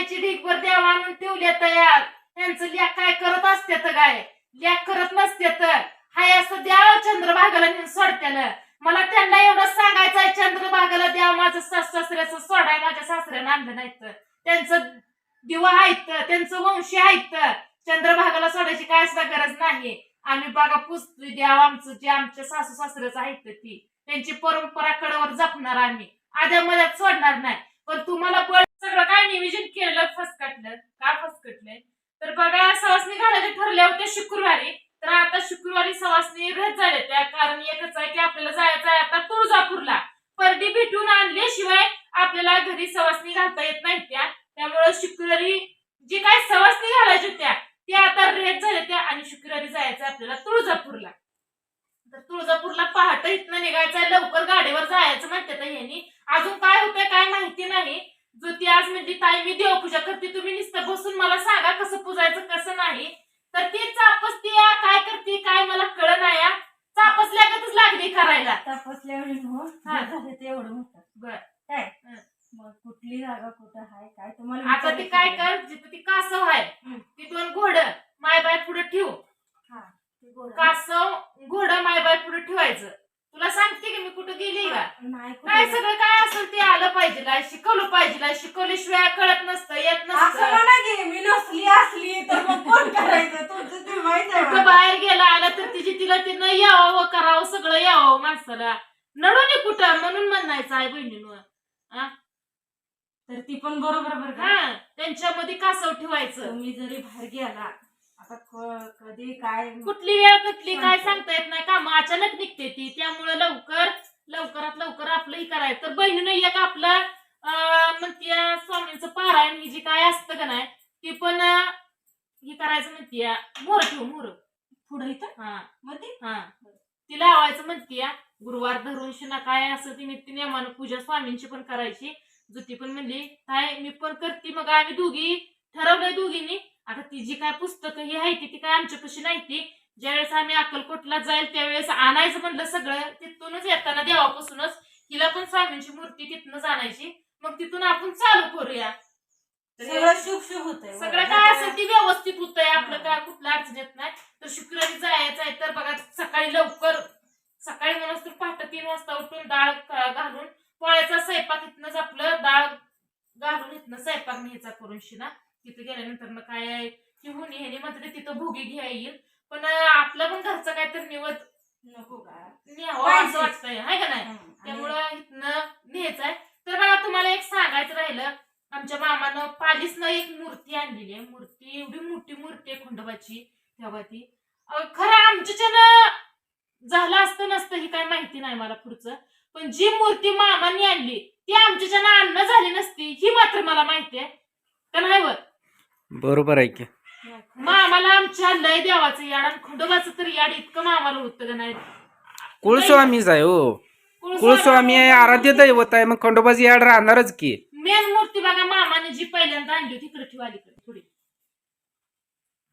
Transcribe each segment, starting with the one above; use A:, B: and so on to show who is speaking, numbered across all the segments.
A: मायची ढीकभर देवा आणून ठेवले तयार. त्यांचं लेख काय करत असते तर काय लेख करत नसते तर हाय असं द्या चंद्रभागाला नेऊन सोडत्याला मला त्यांना एवढं सांगायचं चंद्रभागाला द्या. माझं सास सासऱ्याचं सोडाय माझ्या सासऱ्यानं आणलं नाहीत. त्यांचं दिवा आहेत त्यांचं वंशी आहेत. चंद्रभागाला सोडायची काय सुद्धा गरज नाही. आम्ही बघा पुस्तू द्या आमचं जे आमच्या सासू सासऱ्याचं आहेत ती. त्यांची परंपरा कडवर जपणार आम्ही. आद्या मध्यात सोडणार नाही. पण तुम्हाला पण सगळं काय नियोजन केलं फसकटलं? का फसकटलंय? तर बघा सवासनी घालायचे ठरले होते शुक्रवारी. तर आता शुक्रवारी सवासनी रद्द झाले त्या. कारण एकच आहे की आपल्याला जायचं आहे आता तुळजापूरला. परडी भेटून आणल्याशिवाय आपल्याला घरी सवासनी घालता येत नाही त्या. त्यामुळे शुक्रवारी जी काय सवासनी घालायच्या होत्या त्या आता रेत झाल्या त्या आणि शुक्रवारी जायचं आपल्याला तुळजापूरला. तर तुळजापूरला पहाटे इथनं निघायचं लवकर गाडीवर जायचं म्हणतात यांनी अजून काय होतंय काय माहिती नाही. जो ती आज म्हणजे ताई मी देवपूजा करते तुम्ही नुसतं बसून मला सांगा कसं पूजायचं कसं नाही. तर ती चापसती काय करते काय मला कळ नाही या. चापसल्यागतच लागली करायला.
B: तपासल्या वेळी हो ते एवढं म्हणतात
A: बर.
B: काय. मग कुठली जागा कुठं आहे काय? तुम्हाला
A: आता ती काय कर जिथं ती कासव आहे. ती दोन घोड माय बाय पुढे ठेव. कासव घोड माय बाय पुढे ठेवायचं. तुला सांगते की मी कुठं गेली का?
B: नाही
A: काय
B: कुठं.
A: सगळं काय असेल ते आलं पाहिजे शिकवलं पाहिजे शिकवल्याशिवाय कळत नसतं येत
B: असं
A: नसतं.
B: म्हणा की मी नसली असली तर मग कोण करायचं? तुमचं ते माहीत आहे
A: कुठं
B: मला.
A: बाहेर गेला आला तर तिची तिला तिनं यावं करावं सगळं यावं माणसाला. नडून कुठं म्हणून म्हणायचं आहे बहिणीनं
B: तर ती पण बरोबर बरं का?
A: हा त्यांच्यामध्ये कासव ठेवायचं.
B: तुम्ही जरी बाहेर गेला आता क- कधी काय
A: कुठली वेळ कुठली काय सांगता. येत नाही. काम अचानक निघते ती. त्यामुळे लवकर लवकरात लवकर आपलंही करायचं. तर बहिणीनं एक आपलं अं, म्हणतीय स्वामींचं पारायण ही जी काय असतं का नाही ती पण अं, ही करायचं म्हणतीय मोर ठेव मोर.
B: पुढे इथं?
A: हा.
B: मध्ये
A: हा. ती लावायचं म्हणतीय गुरुवार धरून शिना काय असं ती नित्य नियमानं पूजा स्वामींची पण करायची. जुती पण म्हणली काय मी पण करते. मग आम्ही दोघी ठरवलंय दोघींनी आता ती जी काय पुस्तकं ही आहे ती ती काय आमच्यापाशी नाही ती. ज्यावेळेस आम्ही अक्कलकोटला जाईल त्यावेळेस आणायचं म्हणलं सगळं तिथूनच येताना देवापासूनच हिला पण स्वामींची मूर्ती तिथनंच आणायची मग तिथून आपण चालू करूया.
B: सगळं शुभ
A: काय असेल ती व्यवस्थित होतंय. आपलं काय कुठलं अडचण येत नाही. तर शुक्रवारी जायचं आहे तर बघा सकाळी लवकर सकाळी म्हणून तर पहाटे तीन वाजता उठून डाळ घालून पोळ्याचा स्वयंपाक इथनंच आपलं डाळ घालून इथनं स्वयंपाक न्यायचा करून शिना. तिथे गेल्यानंतर मग काय आहे? की हुनी ह्यानी म्हणते तिथं भोगी घ्या येईल. पण आपलं पण घरचं काहीतरी निवड
B: नको का?
A: न्यावं असं वाटतंय. हाय का नाही? त्यामुळं इथनं न्यायचं आहे. तर बघा तुम्हाला एक सांगायचं राहिलं. आमच्या मामानं पालीसनं एक मूर्ती आणलेली आहे. मूर्ती एवढी मोठी मूर्ती आहे खंडोबाची तेव्हा ती खरं आमच्याच्यानं झालं असतं नसतं ही काय माहिती नाही मला पुढचं. पण जी मूर्ती मामाने आणली ती आमच्याच्यानं आणणं झाली नसती ही मात्र मला माहिती आहे. का नाही
C: बरोबर आहे की.
A: मामाला आमच्या लय देवाचं याड आणि खंडोबाचं तर याड इतकं मामाला होतं का नाही?
C: कुळस्वामीच आहे हो. कुळस्वामी आहे आराध्य दैवत आहे मग खंडोबाची याड राहणारच की.
A: मेन मूर्ती बघा मामाने जी पहिल्यांदा आणली होती इकडे ठेवा अलीकडे थोडी.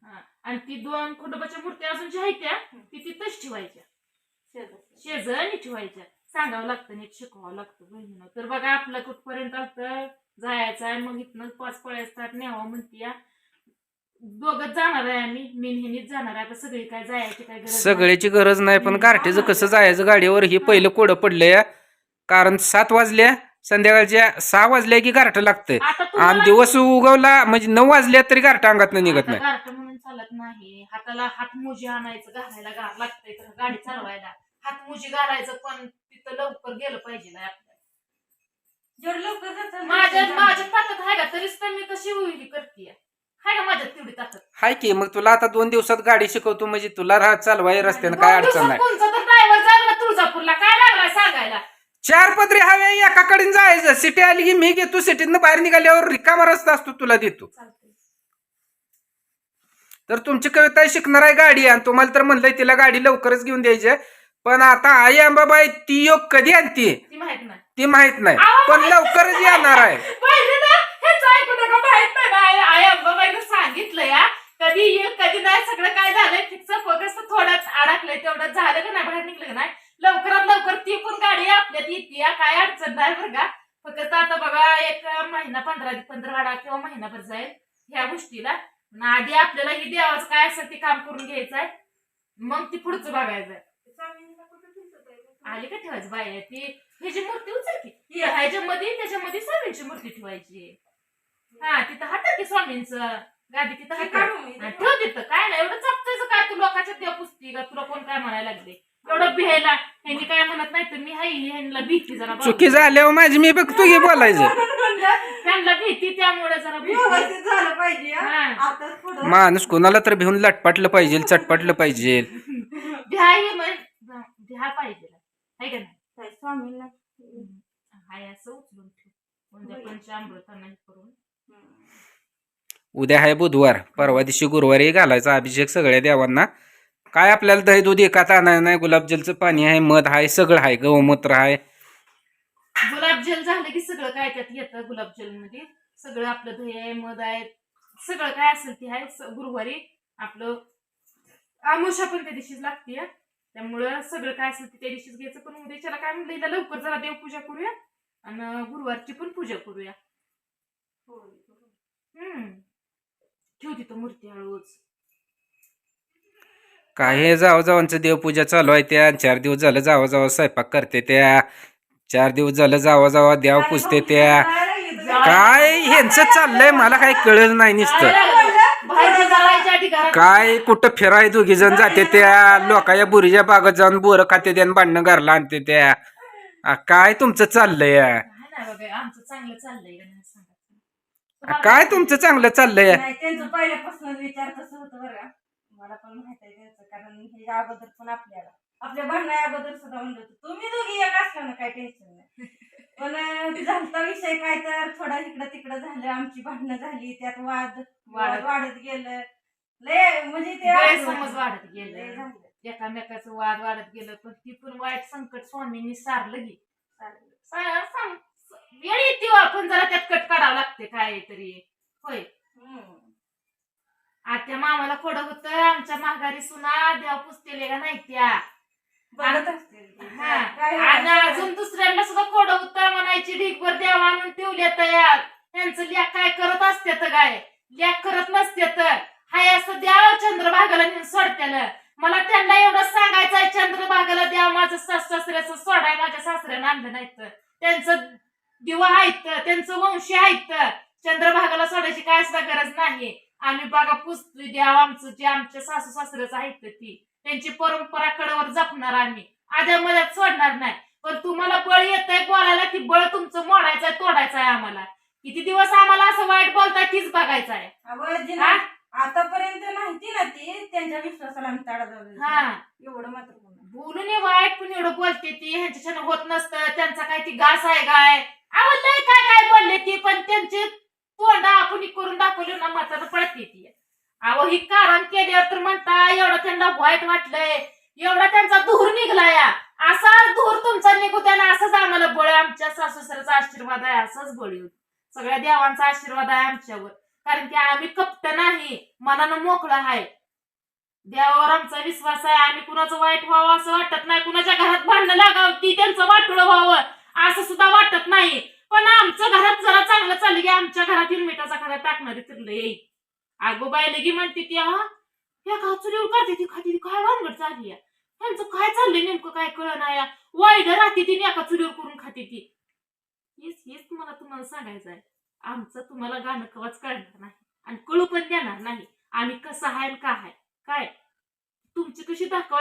A: हा, आणि ती दोन खंडोबाच्या मूर्त्या अजून ज्या आहेत त्या ती तिथंच ठेवायच्या. शेजारी ठेवायच्या. सांगावं लागतं नीट शिकवावं लागतं बहिणीनं. तर बघा आपलं कुठपर्यंत आलतं? जायचं आहे मग इथनं पाच पळे असतात न्यावं म्हणती या. दोघच जाणार आहे आम्ही मेन ह्यानीच जाणार आहे. आता सगळी काय जायची काय गरज नाही.
C: सगळ्याची गरज नाही पण गारठीचं कसं जायचं गाडीवर हे पहिलं कोडं पडलंय कारण सात वाजल्या संध्याकाळच्या सहा वाजल्या की गारठं लागतंय.
A: आता
C: आणि दिवस उगवला म्हणजे नऊ वाजल्या तरी गारठ अंगात निघत
A: आता
C: नाही.
A: गारठं म्हणून चालत नाही. हाताला हातमोजी आणायचं घालायला गार लागतंय तर गाडी चालवायला. हातमोजी घालायचं पण तिथं लवकर गेलं पाहिजे ना.
B: जेवढं लवकर जातं
A: माझ्या
B: तेवढं
A: माझ्या ताकद आहे का तरीच तर मी कशी होईल करते हाय का माझ्यात तेवढी ताकद.
C: हाय की मग तुला आता दोन दिवसात गाडी शिकवतो म्हणजे तुला राह चालवाय रस्त्यानं काय
A: दोन
C: अडचण
A: दिवसात
C: नाही.
A: कोणचा तर ड्रायव्हर चालला तुळजापूरला काय लागलाय सांगायला?
C: चार पदरी हवे एकाकडे जायचं. सिटी आली की मी घेतो सिटीतनं बाहेर निघाल्यावर रिकामा रस्ता असतो तुला देतो.
A: चालतंय.
C: तर तुमची कविता शिकणार आहे गाडी आणि तुम्हाला तर म्हणलंय तिला गाडी लवकरच घेऊन द्यायची आहे. पण आता आई अंबाबाई ती योग कधी आणते?
A: ती माहीत नाही.
C: ती माहीत नाही.
A: अहो,
C: पण लवकरच येणार आहे.
A: ना. हेच ऐकू नका माहीत नाही ना. आई- आई अंबाबाईनं सांगितलं या. कधी येईल कधी नाही सगळं काय झालंय? फिक्स फक्त थोडंच अडकलंय तेवढं झालं का नाही? बाहेर निघलं का नाही? लवकरात लवकर ती पण गाडी आपल्यात येते या, काय अडचण नाही बरं का. फक्त आता बघा एक महिना पंधरा पंधरवाडा किंवा महिनाभर जाईल ह्या गोष्टीला. पण आधी आपल्याला ही देवाचं काय असेल ते काम करून घ्यायचंय. मग ती पुढचं बघायचंय.
B: आहे?
A: आली का ठेवायची आहे ती? ह्याची मूर्ती उचल की. ही ह्याच्यामध्ये त्याच्यामध्ये स्वामींची मूर्ती ठेवायची. हा तिथं हात की स्वामींचं. गादी तिथं
B: मी.
A: ठेव तिथं काय नाही एवढं चपचायचं काय तू लोकांच्या देव पुसती का? तुला कोण काय म्हणायला लागले? एवढं भिहायला ह्यांनी काय म्हणत नाही तर मी हाय ह्यांना भीती जरा.
C: चुकी झाल्यावर माझी मी बघतो की बोलायचं.
A: त्यांना भीती त्यामुळे जरा भीती.
B: व्यवस्थित झालं पाहिजे हा.
A: हा.
B: आता पुढं.
C: माणूस कोणाला तर भिवून लटपटलं पाहिजे चटपटलं पाहिजे
A: भ्या ही म्हण भ्या पाहिजे. आहे का नाही?
B: काय स्वामींना?
A: हाय असं उचलून ठेव. पंचामृत नाही करून.
C: उद्या आहे बुधवार. परवा दिवशी गुरुवारी घालायचा अभिषेक सगळ्या देवांना. काय आपल्याला दही दूध एकात आणायचं नाही? गुलाबजलचं पाणी आहे मध आहे सगळं आहे गौमूत्र आहे.
A: गुलाबजल झालं की सगळं काय त्यात येतं गुलाबजलमध्ये सगळं आपलं दही आहे मध आहे सगळं काय असेल ते आहे. स- गुरुवारी आपलं आमुषा पण त्या दिवशीच लागते त्यामुळं सगळं काय असेल ते त्या दिवशीच घ्यायचं. पण उद्याच्याला काय म्हणलं हिला लवकर जरा देवपूजा करूया आणि गुरुवारची पण पूजा करूया. हम्म. ठेव तिथं मूर्ती हळूच
C: काय हे जावं जावांचं देवपूजा चालू आहे त्या. चार दिवस झालं जावा जावा स्वयंपाक करते त्या. चार दिवस झालं जावा जावा देव पुजते त्या. काय ह्यांचं चाललंय? मला काही कळलं नाही नुसतं
A: बाहेर जायच्या आधी घरात
C: काय कुठं फिराय दोघी जण जाते त्या लोकांच्या बुरीच्या बागत जाऊन बोरं खाते त्या भांडणं घरला आणते त्या. आ, काय तुमचं चाललंय?
A: नाही ना बघा आमचं चांगलं चाललंय का नाही सांगा.
C: आ,
A: तुम्हाला
C: काय तुमचं चांगलं चाललंय?
B: नाही त्यांचं पहिल्यापासून विचार तसं होतं बरं. का मला पण माहीत आहे त्यांचं कारण हे अगोदर पण आपल्याला. आपल्या भांडणा अगोदर सुद्धा म्हणलं होतं तुम्ही दोघी एक असला ना काय टेन्शन नाही. पण अं, झालता विषय काय तर थोडा इकडं तिकडं झालं आमची भांडणं झाली त्यात वाद वाद
A: वाढत.
B: वाढत गेलं. लय म्हणजे ते
A: गैरसमज वाढत
B: लय
A: गेलं
B: झालं.
A: एकामेकाचं वाद वाढत गेलं पण ती पण वाईट संकट स्वामींनी सारलं गे
B: चालेल.
A: सांग वेळ येते हो, आपण जरा त्यात कट काढावं लागते काय तरी होय
B: हम्म.
A: आत्या मामाला खोडं होतं आमच्या माघारी सुना देवा पुसतेले का नाही त्या
B: बघत असतील ते.
A: हा.
B: काय
A: आणि अजून दुसऱ्यांना सुद्धा खोडं होतं म्हणायची ढीकभर देवा आणून ठेवले तयार त्यांचं लेख काय करत असते काय लेख करत नसते तर हाय असं द्या चंद्रभागाला नेऊन सोडत्याला मला त्यांना एवढं सांगायचंय चंद्रभागाला द्या माझं सास सासऱ्याचं सोडाय माझ्या सासऱ्यानं आणलं नाही तर त्यांचं दिवा आहेत त्यांचं वंशी आहेत चंद्रभागाला सोडायची काय सुद्धा गरज नाही. आम्ही बघा पुस्तू द्या आमचं जे आमच्या सासू सासऱ्याचं आहेत ती. त्यांची परंपरा कडेवर जपणार आम्ही. आद्या मध्यात सोडणार नाही. पण तुम्हाला बळ येतंय बोलायला की बळ तुमचं मोडायचंय तोडायचंय आम्हाला. किती दिवस आम्हाला असं वाईट बोलताय तीच बघायचं आहे
B: आतापर्यंत माहिती ना ती. त्यांच्या विश्वासाला आम्ही ताडा जाऊ
A: हा.
B: एवढं मात्र.
A: बोलून वाईट पण एवढं बोलते ती ह्यांच्याच्यानं होत नसतं त्यांचा काय ती घास आहे काय? अहो लय काय काय बोलले ती पण त्यांचे तोंड आपण करून दाखवले ना मात्र पडते ती. अहो ही कारण केल्यावर तर म्हणता एवढं त्यांना वाईट वाटलंय एवढा त्यांचा धूर निघलाय. या असाच धूर तुमचा निघू त्याला असंच आम्हाला बळ आमच्या सासूसऱ्याचा आशीर्वाद आहे असंच बळी येऊ सगळ्या देवांचा आशीर्वाद आहे आमच्यावर. कारण की आम्ही कप्त नाही मनानं मोकळं आहे. देवावर आमचा विश्वास आहे. आम्ही कुणाचं वाईट व्हावं असं वाटत नाही. कुणाच्या घरात भांडणं लागावं ती त्यांचं वाटोळं व्हावं असं सुद्धा वाटत नाही. पण आमच्या घरात जरा चांगलं चाललं की आमच्या घरात येऊन मिठाचा खडा टाकणारी तिरलं येईल. आगो बाई लगी म्हणते ती हा या का चुलीवर करते ती खाते ती काय वानगड चालली त्यांचं काय चाललंय नेमकं काय कळ नाही वाईट राहते ती एका चुलीवर करून खाते ती. हेच हेच तुम्हाला तुम्हाला सांगायचं आहे. आमचं तुम्हाला गाणं कवाच कळणार नाही आणि कळू पण देणार नाही. आम्ही कसं आहे आणि का आहे. काय? तुमची कशी दाखवा